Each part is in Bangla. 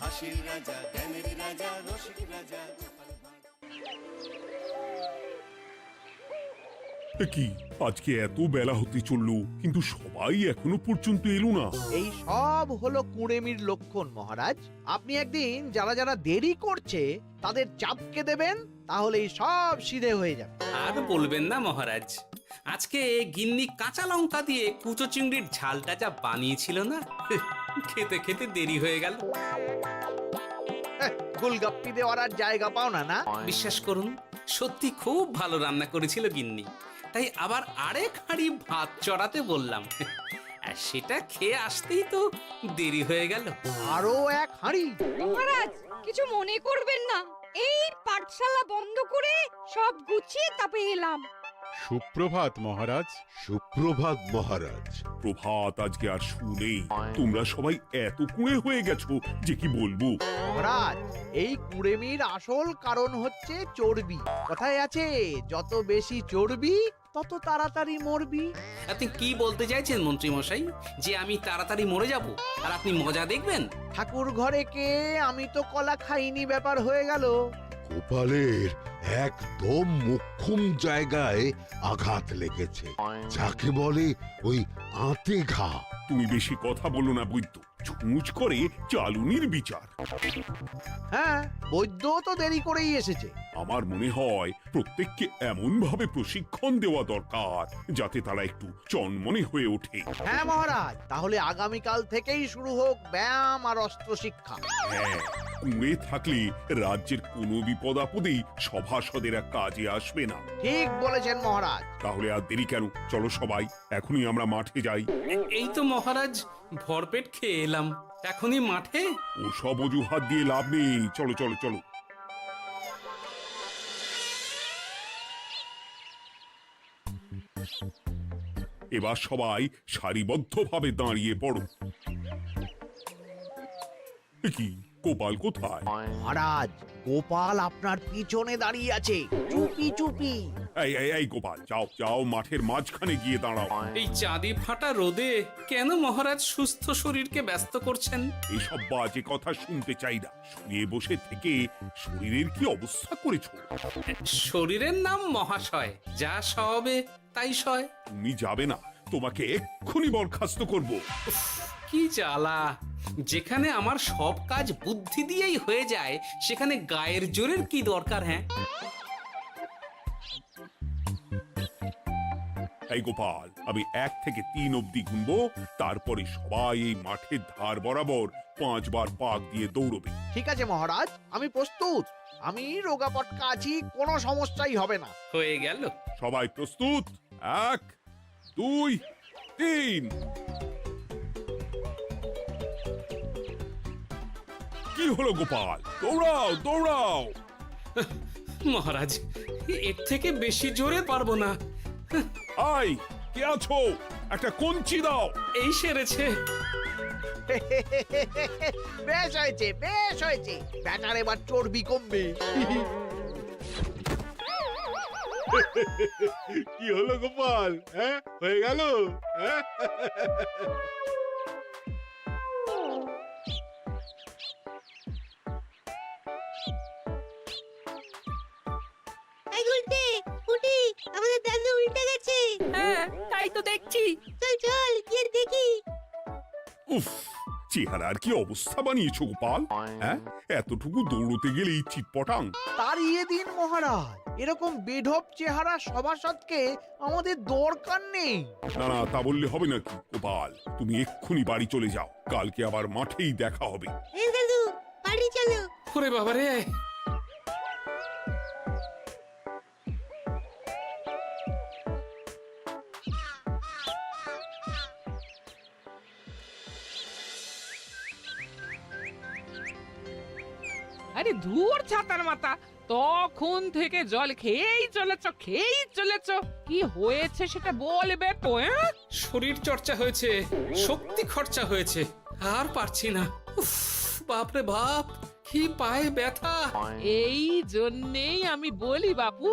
হাসির রাজা জ্ঞানের রাজা রসিক রাজা এ কি? আজকে এত বেলা হতে চলল কিন্তু সবাই এখনও পর্যন্ত এলো না। এই সব হলো কুড়েমির লক্ষণ মহারাজ। আপনি একদিন যারা যারা দেরি করছে তাদের চাপকে দেবেন তাহলেই সব সিধে হয়ে যাবে। আর বলবেন না মহারাজ। আজকে গিন্নি কাঁচা লঙ্কা দিয়ে কুচো চিংড়ির ঝালটা যা বানিয়েছিল না খেতে খেতে দেরি হয়ে গেল। গোলগাপ্পি দেওয়ার আর জায়গা পাও না না? বিশ্বাস করুন সত্যি খুব ভালো রান্না করেছিল গিন্নি। তাই আবার আরেক হাঁড়ি ভাত চড়াতে বললাম। আর সেটা খেয়ে আসতেই তো দেরি হয়ে গেল। আরও এক হাঁড়ি? মহারাজ কিছু মনে করবেন না। এই পাঠশালা বন্ধ করে সব গুছিয়ে তাপে এলাম। সুপ্রভাত মহারাজ। সুপ্রভাত মহারাজ। প্রভাত আজকে আর শুনেই তোমরা সবাই এত কুঁড়ে হয়ে গেছো যে কি বলব? মহারাজ এই কুড়েমির আসল কারণ হচ্ছে চর্বি। কথায় আছে যত বেশি চর্বি তত তাড়াতাড়ি মরবি। আপনি কি বলতে চাইছেন মন্ত্রী মশাই যে আমি তাড়াতাড়ি মরে যাব? আর আপনি মজা দেখবেন? ঠাকুর ঘরে কে? আমি তো কলা খাইনি ব্যাপার হয়ে গেল। গোপালের একদম মোক্ষম জায়গায় আঘাত লেগেছে। যাকে বলে ওই আঁতে ঘা। তুমি বেশি কথা বলো না বৈদ্য। ছুঁচ করে চালুনির বিচার হ্যাঁ বৈদ্য তো দেরি করেই এসেছে। আমার মনে হয় প্রত্যেককে এমন ভাবে প্রশিক্ষণ দেওয়া দরকার যাতে তারা একটু চনমনে হয়ে ওঠে। হ্যাঁ মহারাজ। তাহলে আগামীকাল থেকেই শুরু হোক ব্যায়াম আর অস্ত্র শিক্ষা হ্যাঁ কুঁড়ে থাকলে রাজ্যের কোনো বিপদ আপদেই সভাসদেরা কাজে আসবে না। ঠিক বলেছেন মহারাজ। তাহলে আর দেরি কেন? চলো সবাই এখনই আমরা মাঠে যাই। এই তো মহারাজ ভরপেট খেয়ে এলাম। এখনই মাঠে? ও সব অজুহাত দিয়ে লাভ নেই। চলো চলো চলো। এবার সবাই সারিবদ্ধভাবে দাঁড়িয়ে পড়ো। কি, গোপাল কোথায়? মহারাজ, গোপাল আপনার পিছনে দাঁড়িয়ে আছে। চুপি চুপি। এই এই এই গোপাল যাও যাও মাঠের মাঝখানে গিয়ে দাঁড়াও। এই চাঁদি ফাটা রোদে কেন মহারাজ সুস্থ শরীরকে ব্যস্ত করছেন? বাজে কথা শুনতে চাই না। শুয়ে বসে থেকে শরীরের কি অবস্থা করেছ? শরীরের নাম মহাশয় যা সবে তাই সয়। তুমি যাবে না তোমাকে এক্ষুনি বরখাস্ত করব। কি জ্বালা। যেখানে আমার সব কাজ বুদ্ধি দিয়েই হয়ে যায় সেখানে গায়ের জোরের কি দরকার হ্যাঁ? এই গোপাল আমি এক থেকে তিন অবধি গুনবো তারপরে সবাই এই মাঠের ধার বরাবর পাঁচবার পাক দিয়ে দৌড়বে। ঠিক আছে মহারাজ আমি প্রস্তুত। আমি রোগা পটকা আছি কোনো সমস্যাই হবে না। হয়ে গেল। সবাই প্রস্তুত? এক দুই তিন। কি হলো গোপাল? দৌড়াও দৌড়াও। মহারাজ এর থেকে বেশি জোরে পারব না। আই কে আছো? একটা কঞ্চি দাও। এই সেরেছে। বেশ হয়েছে বেশ হয়েছে। ব্যাটার এবার চর্বি কমবে। কি হলো গোপাল হ্যাঁ? হয়ে গেল? হ্যাঁ? তো দেখছি। চল চল গিয়ে দেখি। উফ চেহারার কি অবস্থা বানিয়েছো গোপাল হ্যাঁ? এতটুকু দৌড়তে গেলেই চিটপটাং। তাড়িয়ে দিন মহারাজ এরকম বেঢপ চেহারা সভাসদকে আমাদের দরকার নেই। না না তা বললে হবে নাকি গোপাল? তুমি এক্ষুনি বাড়ি চলে যাও কালকে আবার মাঠেই দেখা হবে। এই দাদু বাড়ি চলো। ওরে বাবারে আরে ধুর ছাতার মাথা তখন থেকে জল খেয়েই চলেছ খেয়েই চলেছ কি হয়েছে সেটা বলবে তো হ্যাঁ? শরীর চর্চা হয়েছে শক্তি খরচা হয়েছে আর পারছি না উফ, বাপরে বাপ কি পায়ে ব্যথা এই জন্যেই আমি বলি বাপু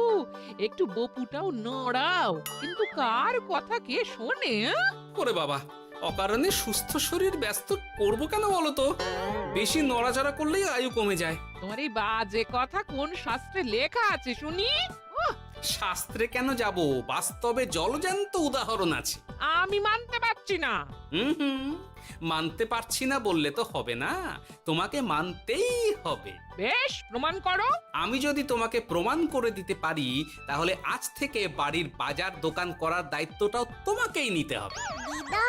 একটু বপুটাও নড়াও কিন্তু কার কথা কে শোনে হ্যাঁ? ওরে বাবা অকারণে সুস্থ শরীর ব্যস্ত করব কেন বলো তো? বেশি নড়াচড়া করলেই আয়ু কমে যায়। তোমার এই বাজে কথা কোন শাস্ত্রে লেখা আছে শুনি? শাস্ত্রে কেন যাব? বাস্তবে জলজান্ত উদাহরণ আছে। আমি মানতে পারছি না। হুম হুম। মানতে পারছি না বললে তো হবে না। তোমাকে মানতেই হবে। বেশ প্রমাণ করো। আমি যদি তোমাকে প্রমাণ করে দিতে পারি তাহলে আজ থেকে বাড়ির বাজার দোকান করার দায়িত্বটাও তোমাকেই নিতে হবে। দিদা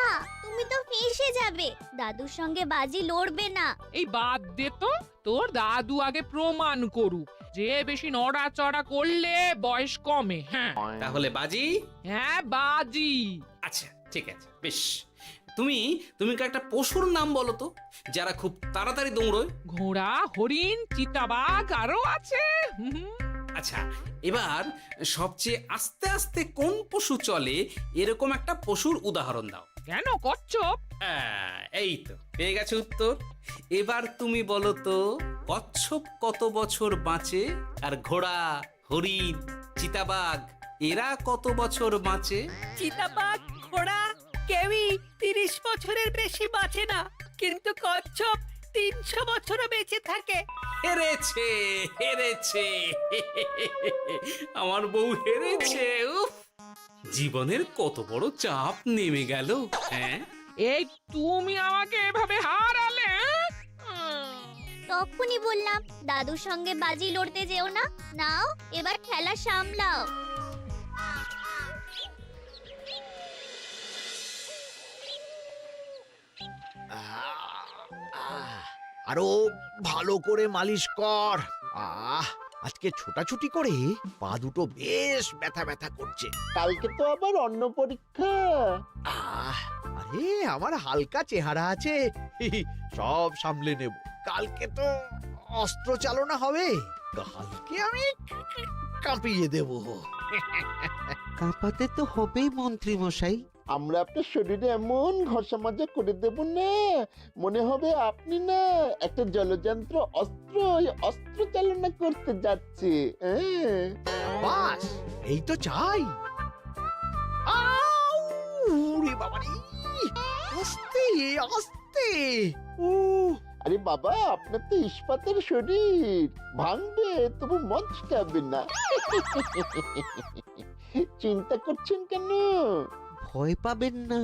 তুমি তো ফেসে যাবে। দাদুর সঙ্গে বাজি লড়বে না। এই বাদ দে তো। তোর দাদু আগে প্রমাণ করুক। যে বেশি নড়াচড়া করলে বয়স কমে হ্যাঁ। তাহলে বাজি? হ্যাঁ বাজি। আচ্ছা ঠিক আছে। বেশ। তুমি তুমি কি একটা পশুর নাম বলো তো যারা খুব তাড়াতাড়ি দৌড়োয়? ঘোড়া হরিণ চিতাবাঘ আরও আছে। হুম, আচ্ছা এবার সবচেয়ে আস্তে আস্তে কোন পশু চলে এরকম একটা পশুর উদাহরণ দাও। কেন কচ্ছপ আহ, এই তো পেয়ে গেছে উত্তর। এবার তুমি বলো তো কচ্ছপ কত বছর বাঁচে? আর ঘোড়া হরিণ চিতাবাঘ এরা কত বছর বাঁচে? চিতাবাঘ ঘোড়া কেউই তিরিশ বছরের বেশি বাঁচে না। কিন্তু কচ্ছপ তিনশো বছরও বেঁচে থাকে। হেরেছে হেরেছে। আমার বউ হেরেছে উফ। জীবনের কত বড় চাপ নেমে গেল হ্যাঁ? এই তুমি আমাকে এভাবে হারালে হ্যাঁ? উম, তখনই বললাম দাদুর সঙ্গে বাজি লড়তে যেও না। নাও এবার খেলা সামলাও। আহ, আরও ভালো করে মালিশ কর। আহ আজকে ছোটাছুটি করে পা দুটো বেশ ব্যথা ব্যথা করছে। কালকে তো আবার অন্য পরীক্ষা। আহ আরে আমার হালকা চেহারা আছে। সব সামলে নেব। কালকে তো অস্ত্র চালনা হবে। কালকে আমি কাঁপিয়ে দেব। কাঁপাতে তো হবেই মন্ত্রী মশাই। আমরা আপনার শরীরে এমন ঘষা মাজা করে দেব না। মনে হবে আপনি না একটা জলযন্ত্র অস্ত্র অস্ত্র চালনা করতে যাচ্ছে। হ্যাঁ। বাস এই তো চাই। আস্তে আস্তে ও আরে বাবা আপনার তো ইস্পাতের শরীর। ভাঙবে তবু মচকাবে না। চিন্তা করছেন কেন? ভয় পাবেন না।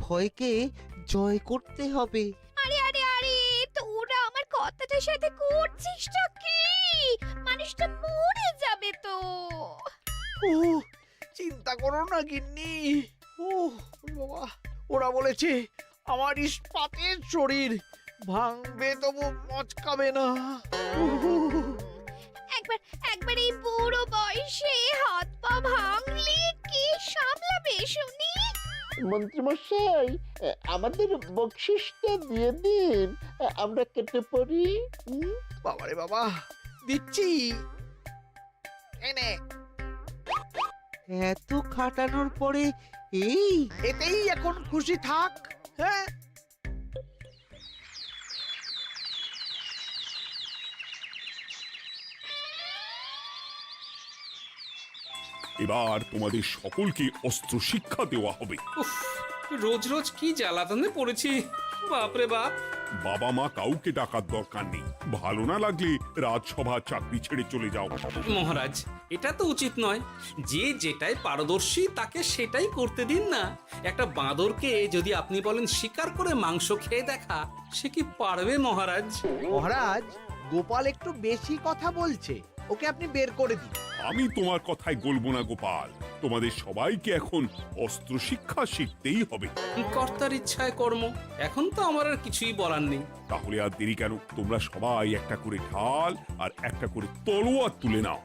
ভয়কে জয় করতে হবে। আরে আরে আরে তোরা আমার কথাটার সাথে করছিসটা কি? মানুষটা মরে যাবে তো। ও চিন্তা করো না গিন্নি। ও ওরে বাবা ওরা বলেছে আমার ইস্পাতের শরীর ভাঙবে তবু মচকাবে না। একবার একবার এই বুড়ো বয়সে হাত পা ভাঙলে কে সামলাবে শুনি? মন্ত্রীমশাই আমাদের বকশিসটা দিয়ে দিন। আমরা কেটে পড়ি? বাবারে বাবা দিচ্ছি। এনে এত খাটানোর পরে এই এতেই এখন খুশি থাক হ্যাঁ? এবার তোমাদের সকলকে অস্ত্র শিক্ষা দেওয়া হবে। উফ রোজ রোজ কি জ্বালাতনে পড়েছি বাপরে বাপ। বাবা মা কাউকে ডাকার দরকার নেই। ভালো না লাগলে রাজসভা চাকরি ছেড়ে চলে যাও। মহারাজ এটা তো উচিত নয়। যে যেটাই পারদর্শী তাকে সেটাই করতে দিন না। একটা বাঁদরকে যদি আপনি বলেন শিকার করে মাংস খেয়ে দেখা সে কি পারবে মহারাজ? মহারাজ গোপাল একটু বেশি কথা বলছে। ওকে আপনি বের করে দিন। আমি তোমার কথায় বলব না গোপাল। তোমাদের সবাইকে এখন অস্ত্র শিক্ষা শিখতেই হবে। কর্তার ইচ্ছায় কর্ম? এখন তো আমার আর কিছুই বলার নেই। তাহলে আর দেরি কেন? তোমরা সবাই একটা করে ঢাল আর একটা করে তলোয়ার তুলে নাও।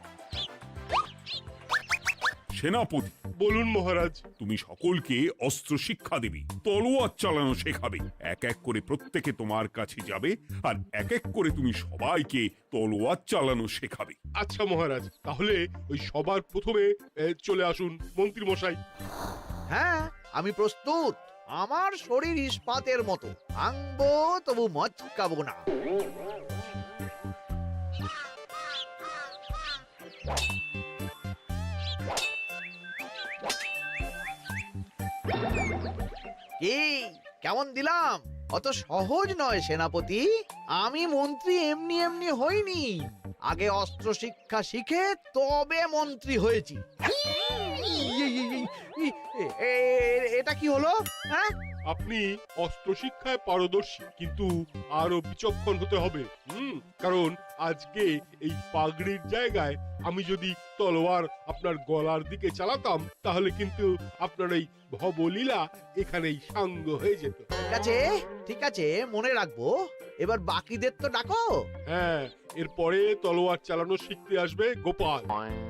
সেনাপতি। বলুন মহারাজ। তুমি সকলকে অস্ত্র শিক্ষা দেবে তলোয়ার চালানো শেখাবে। এক এক করে প্রত্যেকে তোমার কাছে যাবে আর এক এক করে তুমি সবাইকে তলোয়ার চালানো শেখাবে। আচ্ছা মহারাজ তাহলে ওই সবার প্রথমে এ, চলে আসুন মন্ত্রী মশাই। হ্যাঁ আমি প্রস্তুত। আমার শরীর ইস্পাতের মতো। ভাঙবো তবু মচকাবো না। কি? কেমন দিলাম? অত সহজ নয় সেনাপতি। আমি মন্ত্রী এমনি এমনি হইনি। আগে অস্ত্র শিক্ষা শিখে তবে মন্ত্রী হয়েছি। এই, এই, এই, এই, এটা কি হলো? হ্যাঁ? আপনি অস্ত্র শিক্ষায় পারদর্শী কিন্তু আরও বিচক্ষণ হতে হবে। হুম কারণ আজকে এই পাগড়ির জায়গায় আমি যদি তলোয়ার আপনার গলার দিকে চালাতাম তাহলে কিন্তু আপনার এই ভবলীলা এখানেই সাঙ্গ হয়ে যেত। ঠিক আছে ঠিক আছে মনে রাখব। এবার বাকিদের তো ডাকো। হ্যাঁ এরপরে তলোয়ার চালানো শিখতে আসবে গোপাল।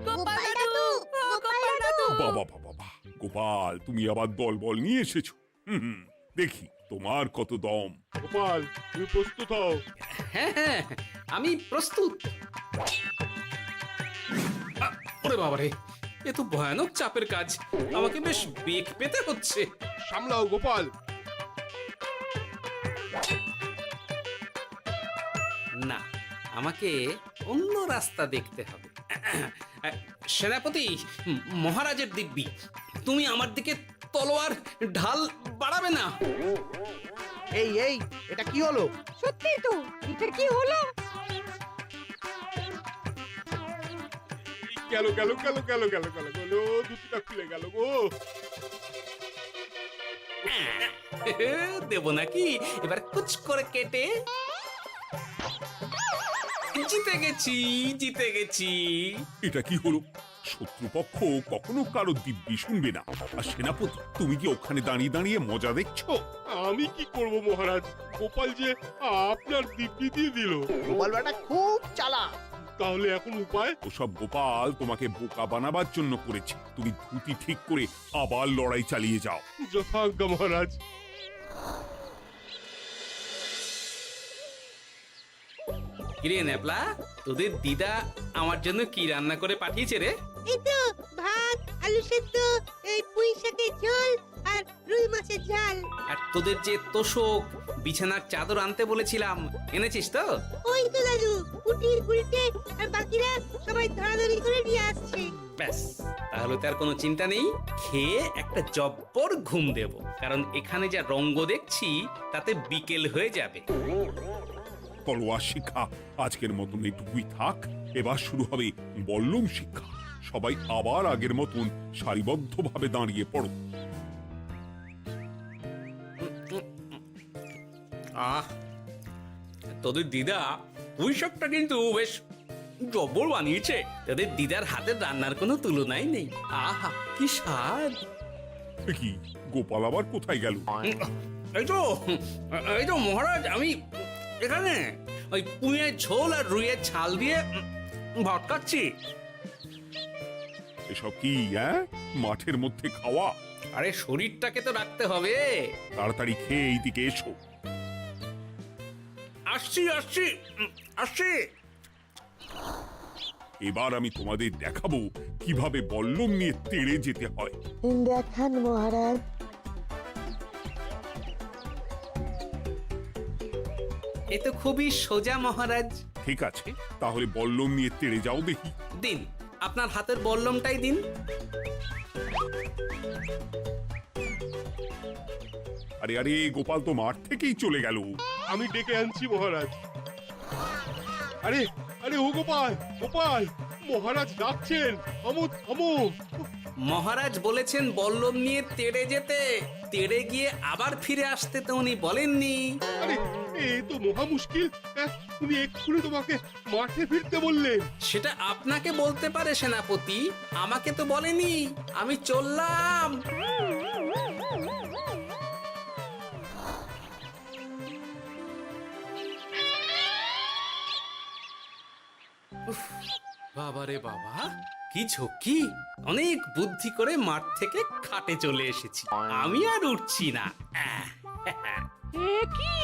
গোপাল দাদু গোপাল দাদু। বাবা বাবা বাবা গোপাল তুমি আবার দল বল নিয়ে এসেছ। হুম দেখি তোমার কত দম? গোপাল তুমি প্রস্তুত হও। হ্যাঁ হ্যাঁ আমি প্রস্তুত। আ, ওরে বাবারে এ তো ভয়ানক চাপের কাজ। আমাকে বেশ বেগ পেতে হচ্ছে। সামলাও গোপাল। না আমাকে অন্য রাস্তা দেখতে হবে। সেনাপতি ম- মহারাজের দিব্যি তুমি আমার দিকে তলোয়ার ঢাল বাড়াবে না। এই এই এটা কি হলো? সত্যি তো এটা কি হলো? গেল গেল গেল গেল গেল গেল গেল দুটিটা খুলে গেল গো। দেব নাকি? এবার কুচ করে কেটে জিতে গেছি জিতে গেছি। এটা কি হলো? শত্রুপক্ষ কখনো কারও দিব্যি শুনবে না। আর সেনাপতি তুমি কি ওখানে দাঁড়িয়ে দাঁড়িয়ে মজা দেখছ? আমি কি করব মহারাজ? গোপাল যে আপনার দিব্যি দিয়ে দিল। গোপাল বেটা খুব চালা তাহলে এখন উপায়? ওসব গোপাল তোমাকে বোকা বানাবার জন্য করেছে। তুমি ধুতি ঠিক করে আবার লড়াই চালিয়ে যাও। যথাজ্ঞা মহারাজ। কিরে নেপলা তোদের দিদা আমার জন্য কি রান্না করে পাঠিয়েছে রে? এই তো ভাত আলু সেদ্ধ এই পুঁই শাকের ঝোল আর রুই মাছের ঝাল। আর তোদের যে তোষক বিছানার চাদর আনতে বলেছিলাম এনেছিস তো? ওই তো দাদু কুটির গুলটে আর বাকিরা সবাই ধরাধরি করে নিয়ে আসছে। ব্যাস তাহলে তার কোনো চিন্তা নেই খেয়ে একটা জব্বর ঘুম দেব। কারণ এখানে যা রঙ্গ দেখছি তাতে বিকেল হয়ে যাবে। তলোয়ার শিক্ষা আজকের মতন এইটুকুই থাক এবার শুরু হবে বল্লম শিক্ষা। সবাই আবার আগের মতন সারিবদ্ধভাবে দাঁড়িয়ে পড়ো। আহ তোদের দিদা পুঁই শাকটা কিন্তু বেশ জব্বর বানিয়েছে। তোদের দিদার হাতের রান্নার কোনো তুলনাই নেই। আহা কি স্বাদ। কি গোপাল আবার কোথায় গেল? এই তো এই তো মহারাজ আমি এখানে। ওই পুঁয়ের ঝোল আর রুইয়ের ছাল দিয়ে ভাত খাচ্ছি। এসব কি হ্যাঁ? মাঠের মধ্যে খাওয়া? আরে শরীরটাকে তো রাখতে হবে। তাড়াতাড়ি খেয়ে এইদিকে এসো। আসছি আসছি উম, আসছি। এবার আমি তোমাদের দেখাবো কীভাবে বল্লম নিয়ে তেড়ে যেতে হয়। দেখান মহারাজ। এ তো খুবই সোজা মহারাজ। ঠিক আছে তাহলে বল্লম নিয়ে তেড়ে যাও দেখি। দিন। আপনার হাতের বল্লমটাই দিন। আরে আরে গোপাল তো মাঠ থেকেই চলে গেল। আমি ডেকে আনছি মহারাজ। আরে আরে ও গোপাল গোপাল মহারাজ ডাকছেন। আমো থামো মহারাজ বলেছেন বল্লম নিয়ে তেড়ে যেতে তেড়ে গিয়ে আবার ফিরে আসতে তো উনি বলেননি। আরে এ তো মহা মুশকিল। উনি এক্ষুনি তোমাকে মাঠে ফিরতে সেটা আপনাকে বলতে পারে সেনাপতি। আমাকে তো বলেনি। আমি চললাম। বাবা রে বাবা কি ঝক্কি। অনেক বুদ্ধি করে মাঠ থেকে খাটে চলে এসেছি। আমি আর উঠছি না। আহ, এ কি?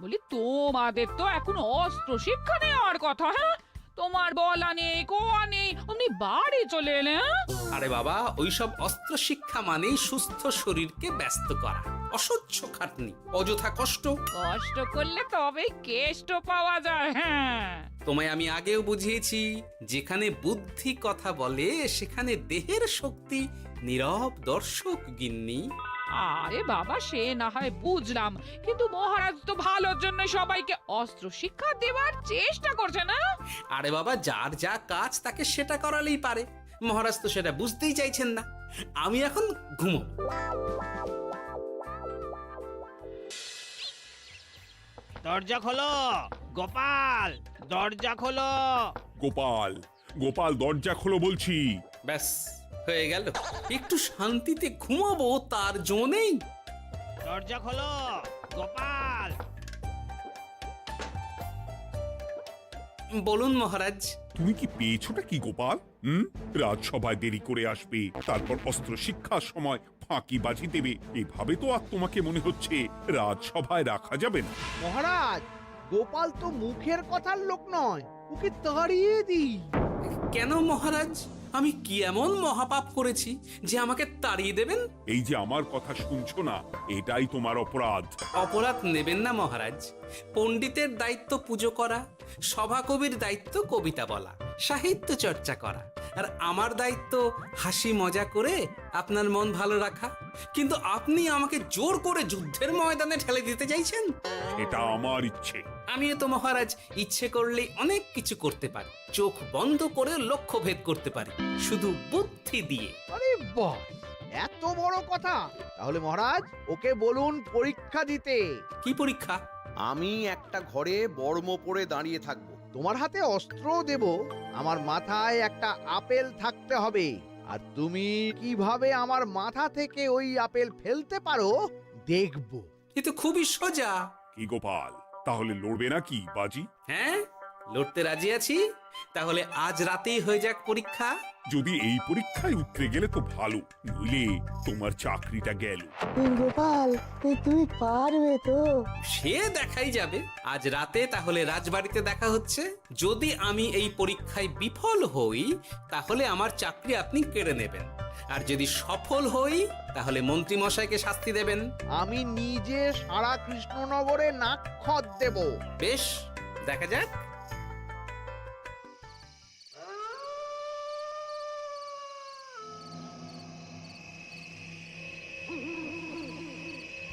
বলি তোমাদের তো এখন অস্ত্র শিক্ষা নেওয়ার কথা হ্যাঁ? তোমার বলা নেই কোয়া নেই অমনি বাড়ি চলে এলে হ্যাঁ? আরে বাবা ওইসব অস্ত্র শিক্ষা মানেই সুস্থ শরীরকে ব্যস্ত করা অসহ্য খাটনি অযথা কষ্ট। কষ্ট করলে তবেই কেষ্ট পাওয়া যায় হ্যাঁ? তোমায় আমি আগেও বুঝিয়েছি যেখানে বুদ্ধি কথা বলে সেখানে দেহের শক্তি নীরব দর্শক গিন্নি। আরে বাবা সে না হয় বুঝলাম। কিন্তু মহারাজ তো ভালোর জন্য সবাইকে অস্ত্র শিক্ষা দেওয়ার চেষ্টা করছে না? আরে বাবা যার যা কাজ তাকে সেটা করালেই পারে। মহারাজ তো সেটা বুঝতেই চাইছেন না। আমি এখন ঘুমো দরজা খোলো গোপাল দরজা খোলো। গোপাল গোপাল দরজা খোলো বলছি। ব্যাস। হয়ে গেল। একটু শান্তিতে ঘুমাবো তার জো দরজা খোলো গোপাল। বলুন মহারাজ। তুমি কি পেয়েছোটা কি গোপাল? হুম? রাজসভায় দেরি করে আসবে তারপর অস্ত্র শিক্ষার সময় ফাঁকি বাজি দেবে এভাবে তো আর তোমাকে মনে হচ্ছে রাজসভায় রাখা যাবে না। মহারাজ গোপাল তো মুখের কথার লোক নয় ওকে তাড়িয়ে দিই। কেন মহারাজ? আমি কি এমন মহাপাপ করেছি যে আমাকে তাড়িয়ে দেবেন? এই যে আমার কথা শুনছো না এটাই তোমার অপরাধ। অপরাধ নেবেন না মহারাজ। পণ্ডিতের দায়িত্ব পুজো করা সভাকবির দায়িত্ব কবিতা বলা সাহিত্য চর্চা করা। আর আমার দায়িত্ব হাসি মজা করে আপনার মন ভালো রাখা। কিন্তু আপনি আমাকে জোর করে যুদ্ধের ময়দানে ঠেলে দিতে চাইছেন? এটা আমার ইচ্ছে। আমিও তো মহারাজ ইচ্ছে করলেই অনেক কিছু করতে পারি। চোখ বন্ধ করে লক্ষ্য ভেদ করতে পারি। শুধু বুদ্ধি দিয়ে। আরে বাহ এত বড় কথা। তাহলে মহারাজ ওকে বলুন পরীক্ষা দিতে। কি পরীক্ষা? আমি একটা ঘরে বর্ম পরে দাঁড়িয়ে থাকব। তোমার হাতে অস্ত্র দেব আমার মাথায় একটা আপেল থাকতে হবে। আর তুমি কীভাবে আমার মাথা থেকে ওই আপেল ফেলতে পারো দেখব। এ তো খুবই সোজা। কি গোপাল তাহলে লড়বে নাকি বাজি? হ্যাঁ লড়তে রাজি আছি? তাহলে আজ রাতেই হয়ে যাক পরীক্ষা? যদি এই পরীক্ষায় উতরে গেলে তো ভালো নইলে তোমার চাকরিটা গেল। গোপাল তুমি পারবে তো। সে দেখাই যাবে। আজ রাতে তাহলে রাজবাড়িতে দেখা হচ্ছে। যদি আমি এই পরীক্ষায় বিফল হই তাহলে আমার চাকরি আপনি কেড়ে নেবেন। আর যদি সফল হই তাহলে মন্ত্রী মশাইকে শাস্তি দেবেন। আমি নিজে সারা কৃষ্ণনগরে নাক্ষত দেব। বেশ দেখা যাক।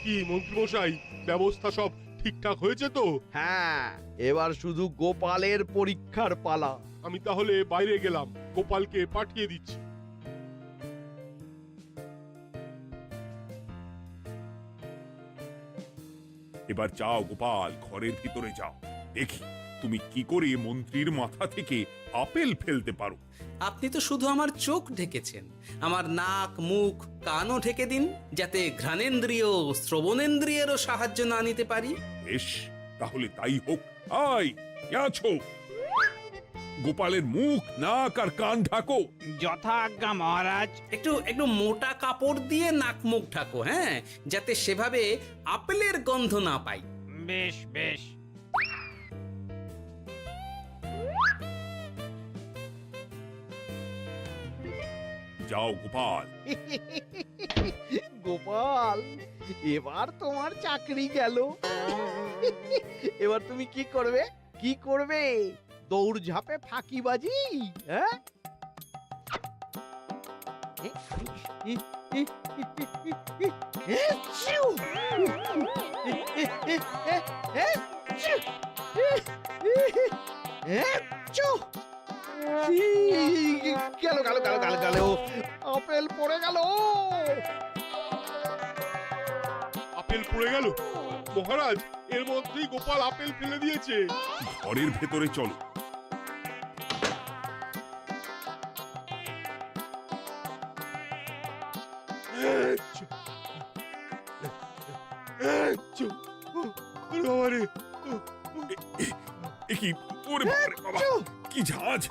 কি মন্ত্রীমশাই? ব্যবস্থা সব ঠিকঠাক হয়েছে তো? হ্যাঁ এবার শুধু গোপালের পরীক্ষার পালা। আমি তাহলে বাইরে গেলাম গোপালকে পাঠিয়ে দিচ্ছি। এবার যাও গোপাল ঘরের ভিতরে যাও। দেখি। তুমি কি করে মন্ত্রীর মাথা থেকে আপেল ফেলতে পারো? আপনি তো শুধু আমার চোখ ঢেকেছেন। আমার নাক মুখ কানও ঢেকে দিন যাতে ঘ্রাণেন্দ্রিয় শ্রবণেন্দ্রিয়েরও সাহায্য না নিতে পারি। বেশ তাহলে তাই হোক। আই কে আছো? গোপালের মুখ নাক আর কান ঢাকো। যথা আজ্ঞা মহারাজ। একটু একটু মোটা কাপড় দিয়ে নাক মুখ ঢাকো হ্যাঁ? যাতে সেভাবে আপেলের গন্ধ না পাই। বেশ বেশ। যাও, গোপাল। গোপাল, এবার তোমার চাকরি গেল। এবার তুমি কি করবে? কি করবে? দৌড় ঝাঁপে ফাঁকিবাজি হ্যাঁ? গেল গেল গেল গেল গেল আপেল পড়ে গেল আপেল পড়ে গেল মহারাজ এর মধ্যেই গোপাল আপেল ফেলে দিয়েছে ঘরের ভেতরে চলো কি ওরে বাবা কি ঝাঁজ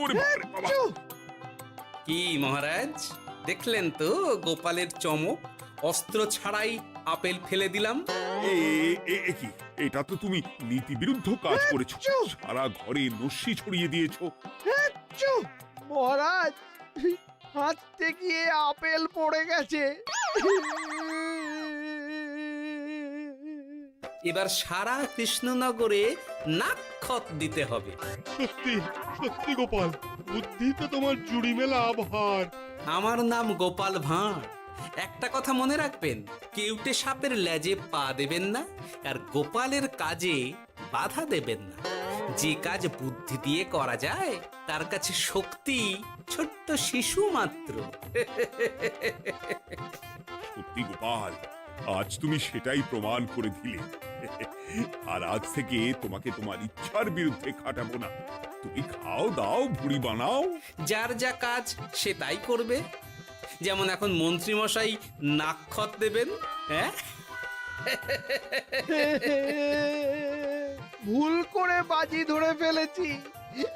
ওরে বাবারে বাবা। কি মহারাজ? দেখলেন তো গোপালের চমক? অস্ত্র ছাড়াই আপেল ফেলে দিলাম। এ এ এ কি? এটা তো তুমি নীতি বিরুদ্ধ কাজ করেছ। সারা ঘরে নস্যি ছড়িয়ে দিয়েছ। চু। মহারাজ হাঁটতে গিয়ে আপেল পড়ে গেছে। এবার সারা কৃষ্ণনগরে নাক্ষত দিতে হবে। সত্যি সত্যি গোপাল বুদ্ধি তো তোমার জুড়ি মেলা আভার আমার নাম গোপাল ভাঁড়। একটা কথা মনে রাখবেন কেউটে সাপের লেজে পা দেবেন না আর গোপালের কাজে বাধা দেবেন না। যে কাজ বুদ্ধি দিয়ে করা যায় তার কাছে শক্তি ছোট্ট শিশু মাত্র। সত্যি গোপাল আজ তুমি সেটাই প্রমাণ করে দিলে। আর আজ থেকে তোমাকে তোমার ইচ্ছার বিরুদ্ধে খাটাবো না। তুমি খাও দাও ভুড়ি বানাও। যার যা কাজ সে তাই করবে। যেমন এখন মন্ত্রীমশাই নাক্ষত দেবেন হ্যাঁ? ভুল করে বাজি ধরে ফেলেছি।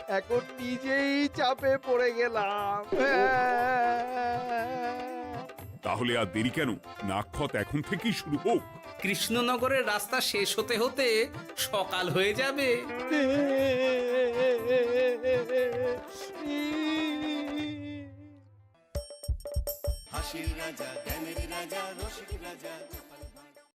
এখন নিজেই চাপে পড়ে গেলাম। তাহলে আর দেরি কেন? নাক্ষত এখন থেকেই শুরু হোক। কৃষ্ণনগরের রাস্তা শেষ হতে হতে সকাল হয়ে যাবে। হাসির রাজা জ্ঞানের রাজা রসিক রাজা।